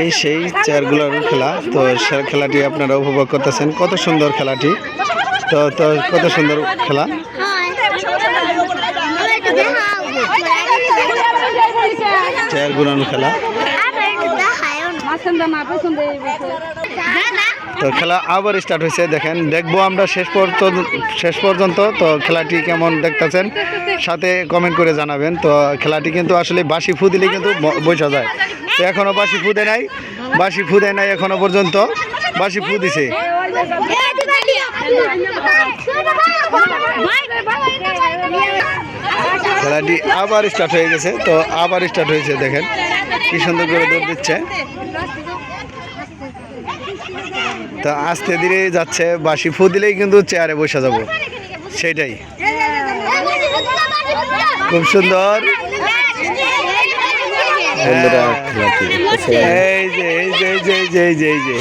এই সেই চেয়ারগুলোর খেলা। তো খেলাটি আপনারা উপভোগ করতেছেন। কত সুন্দর খেলাটি। তো তো কত সুন্দর খেলা। চেয়ার ঘুরানো খেলা। তো খেলা আবার স্টার্ট হয়েছে। দেখেন, দেখব আমরা শেষ পর্যন্ত শেষ পর্যন্ত। তো খেলাটি কেমন দেখতেছেন, সাথে কমেন্ট করে জানাবেন। তো খেলাটি কিন্তু আসলে বাসি ফু দিলে কিন্তু বোঝা যায়। তো এখনও বাসি ফু দেয় নাই। বাসি ফু দেয় নাই এখনও পর্যন্ত। বাসি ফু দিছে। খেলাটি আবার স্টার্ট হয়ে গেছে, তো আবার স্টার্ট হয়েছে, দেখেন কি সুন্দর করে দৌড় দিচ্ছে। তো আস্তে ধীরে যাচ্ছে বাসি ফু দিলেই কিন্তু চেয়ারে বসে যাব। সেটাই। খুব সুন্দর। বন্ধুরা খেলাটি দেখতেছেন এই যে এই যে এই যে এই যে এই যে এই যে।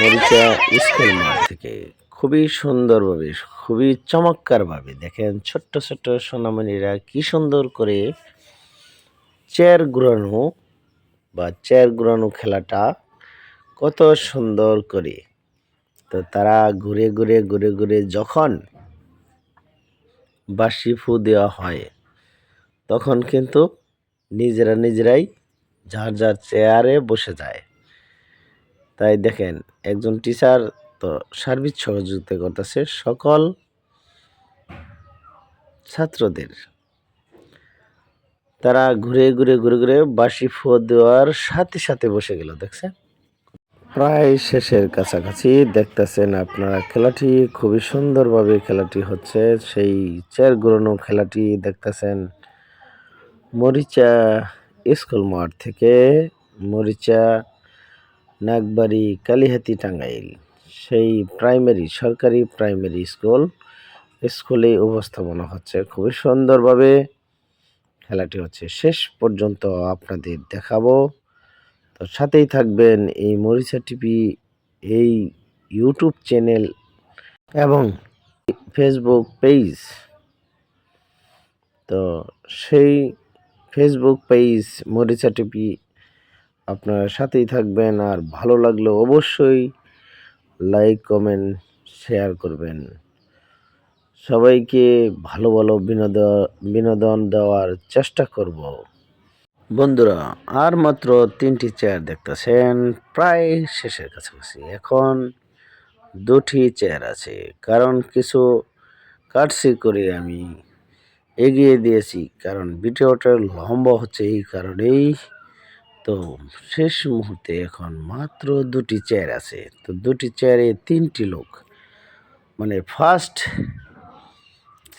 মরিচা স্কুল মাঠ থেকে খুবই সুন্দরভাবে খুবই চমৎকারভাবে দেখেন ছোট্ট ছোট্ট সোনামণিরা কি সুন্দর করে চেয়ার ঘুরানো বা চেয়ার ঘুরানো খেলাটা কত সুন্দর করে। তো তারা ঘুরে ঘুরে ঘুরে ঘুরে যখন বাসি ফু দেওয়া হয় তখন কিন্তু নিজেরা নিজেরাই যার যার চেয়ারে বসে যায়। তাই দেখেন, একজন টিচার তো সার্বিক সহযোগিতা করতেছে সকল ছাত্রদের। তারা ঘুরে ঘুরে ঘুরে ঘুরে বাসি ফু দেওয়ার সাথে সাথে বসে গেল, দেখছেন? প্রায় শেষের কাছাকাছি দেখতেছেন আপনারা খেলাটি খুবই সুন্দরভাবে খেলাটি হচ্ছে। সেই চেয়ার ঘুরানো খেলাটি দেখতেছেন। মরিচা স্কুল মাঠ থেকে মরিচা, নাগবাড়ি, কালিহাতি টাঙ্গাইল, সেই প্রাইমারি, সরকারি প্রাইমারি স্কুল, স্কুলে উপস্থাপনা হচ্ছে। খুবই সুন্দরভাবে খেলাটি হচ্ছে। শেষ পর্যন্ত আপনাদের দেখাবো। তো সাথেই থাকবেন এই মরিচা টিভি, এই ইউটিউব চ্যানেল এবং ফেসবুক পেজ। তো সেই ফেসবুক পেজ মরিচা টিভি আপনারা সাথেই থাকবেন আর ভালো লাগলে অবশ্যই লাইক কমেন্ট শেয়ার করবেন। সবাইকে ভালো ভালো বিনোদন বিনোদন দেওয়ার চেষ্টা করব। বন্ধুরা, আর মাত্র তিনটি চেয়ার দেখতেছেন, প্রায় শেষের কাছাকাছি। এখন দুটি চেয়ার আছে, কারণ কিছু কাটছি করে আমি। এগিয়ে দিয়েছি, কারণ ভিডিওটা লম্বা হচ্ছে এই কারণেই। তো শেষ মুহূর্তে এখন মাত্র দুটি চেয়ার আছে। তো দুটি চেয়ারে তিনটি লোক। মানে ফার্স্ট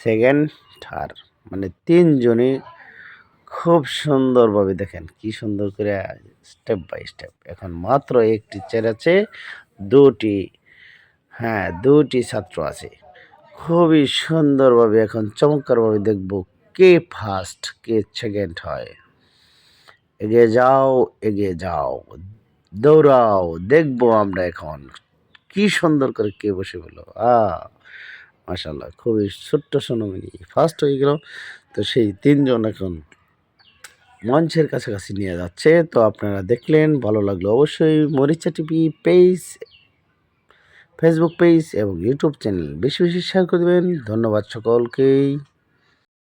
সেকেন্ড থার্ড মানে তিনজনই খুব সুন্দরভাবে দেখেন কি সুন্দর করে স্টেপ বাই স্টেপ এখন মাত্র একটি চেয়ার আছে, দুটি হ্যাঁ দুটি ছাত্র আছে। খুবই সুন্দরভাবে, এখন চমৎকারভাবে দেখব কে ফার্স্ট কে সেকেন্ড হয়। এগিয়ে যাও এগিয়ে যাও, দৌড়াও, দেখব আমরা এখন কি সুন্দর করে কে বসে বলো আ মাশাল্লাহ খুবই ছোট্ট সোনামণি ফার্স্ট হয়ে গেল। তো সেই তিনজন এখন মঞ্চের কাছাকাছি নিয়ে যাচ্ছে। তো আপনারা দেখলেন, ভালো লাগল অবশ্যই। Moricha TV page Facebook page এবং ইউটিউব চ্যানেল বেশি বেশি শেয়ার করে ধন্যবাদ সকলকেই।